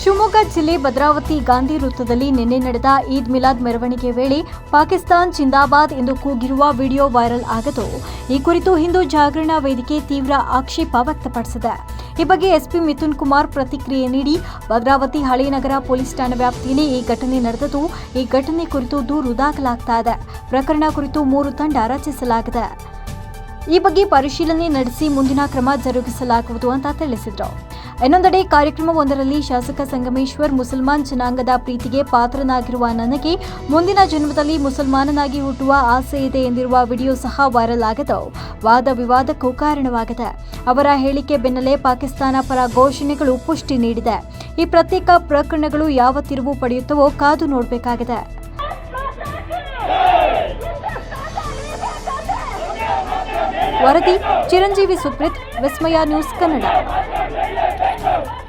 ಶಿವಮೊಗ್ಗ ಜಿಲ್ಲೆ ಭದ್ರಾವತಿ ಗಾಂಧಿ ವೃತ್ತದಲ್ಲಿ ನಿನ್ನೆ ನಡೆದ ಈದ್ ಮಿಲಾದ್ ಮೆರವಣಿಗೆ ವೇಳೆ ಪಾಕಿಸ್ತಾನ್ ಜಿಂದಾಬಾದ್ ಎಂದು ಕೂಗಿರುವ ವಿಡಿಯೋ ವೈರಲ್ ಆಗದು ಈ ಕುರಿತು ಹಿಂದೂ ಜಾಗರಣ ವೇದಿಕೆ ತೀವ್ರ ಆಕ್ಷೇಪ ವ್ಯಕ್ತಪಡಿಸಿದೆ. ಈ ಬಗ್ಗೆ ಎಸ್ಪಿ ಮಿಥುನ್ ಕುಮಾರ್ ಪ್ರತಿಕ್ರಿಯೆ ನೀಡಿ, ಭದ್ರಾವತಿ ಹಳೇನಗರ ಪೊಲೀಸ್ ಠಾಣೆ ವ್ಯಾಪ್ತಿಯಲ್ಲಿ ಈ ಘಟನೆ ನಡೆದದ್ದು, ಈ ಘಟನೆ ಕುರಿತು ದೂರು ದಾಖಲಾಗ್ತಾ ಇದೆ. ಪ್ರಕರಣ ಕುರಿತು ಮೂರು ತಂಡ ರಚಿಸಲಾಗಿದೆ. ಈ ಬಗ್ಗೆ ಪರಿಶೀಲನೆ ನಡೆಸಿ ಮುಂದಿನ ಕ್ರಮ ಜರುಗಿಸಲಾಗುವುದು ಅಂತ ತಿಳಿಸಿದರು. ಇನ್ನೊಂದೆಡೆ ಕಾರ್ಯಕ್ರಮವೊಂದರಲ್ಲಿ ಶಾಸಕ ಸಂಗಮೇಶ್ವರ್ ಮುಸಲ್ಮಾನ್ ಜನಾಂಗದ ಪ್ರೀತಿಗೆ ಪಾತ್ರನಾಗಿರುವ ನನಗೆ ಮುಂದಿನ ಜನ್ಮದಲ್ಲಿ ಮುಸಲ್ಮಾನನಾಗಿ ಹುಟ್ಟುವ ಆಸೆ ಇದೆ ಎಂದಿರುವ ವಿಡಿಯೋ ಸಹ ವೈರಲ್ ಆಗಿದ್ದು ವಾದ ವಿವಾದಕ್ಕೂ ಕಾರಣವಾಗಿದೆ. ಅವರ ಹೇಳಿಕೆ ಬೆನ್ನಲ್ಲೇ ಪಾಕಿಸ್ತಾನ ಪರ ಘೋಷಣೆಗಳು ಪುಷ್ಟಿ ನೀಡಿದೆ. ಈ ಪ್ರತ್ಯೇಕ ಪ್ರಕರಣಗಳು ಯಾವ ತಿರುವು ಪಡೆಯುತ್ತವೋ ಕಾದು ನೋಡಬೇಕಾಗಿದೆ. ವರದಿ Chiranjeevi Supreeth, Vismaya news Kannada. Thank you.